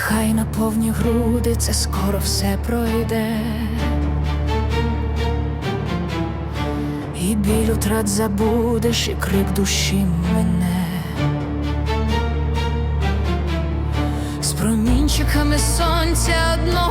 Вдихай на повні груди, це скоро все пройде. І біль утрат забудеш, і крик душі мене. З промінчиками сонця одного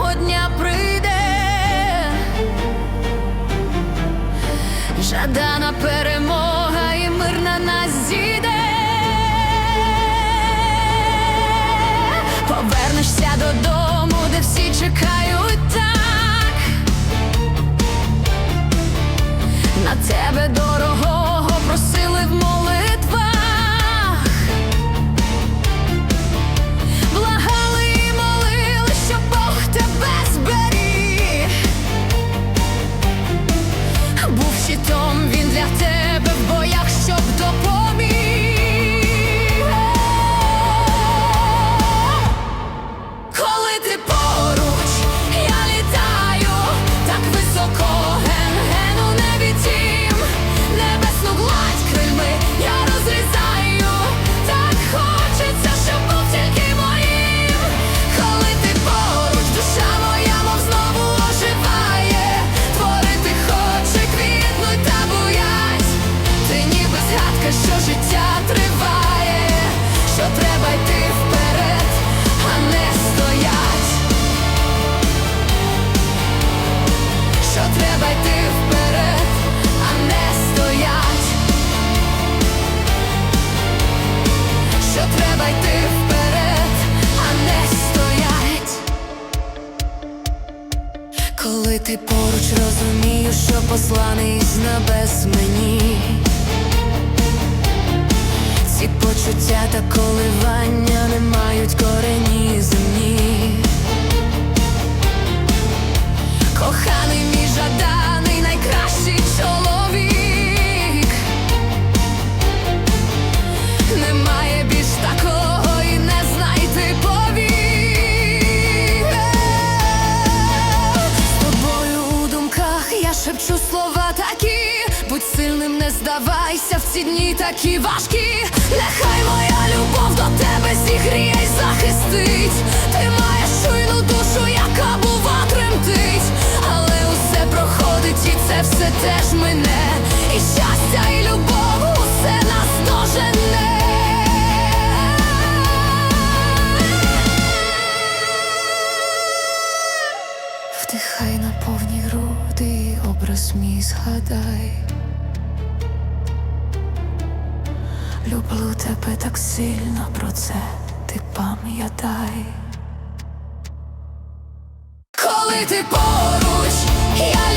ти поруч розумію, що посланий з небес мені. Здавайся в ці дні такі важкі. Нехай моя любов до тебе зігріє й захистить. Ти маєш чуйну душу, яка бува тремтить. Але усе проходить, і це все теж мине. І щастя, і любов усе нас дожене. Вдихай на повні груди, образ мій згадай. Люблю тебе так сильно про це, ти пам'ятай, коли ти поруч, я.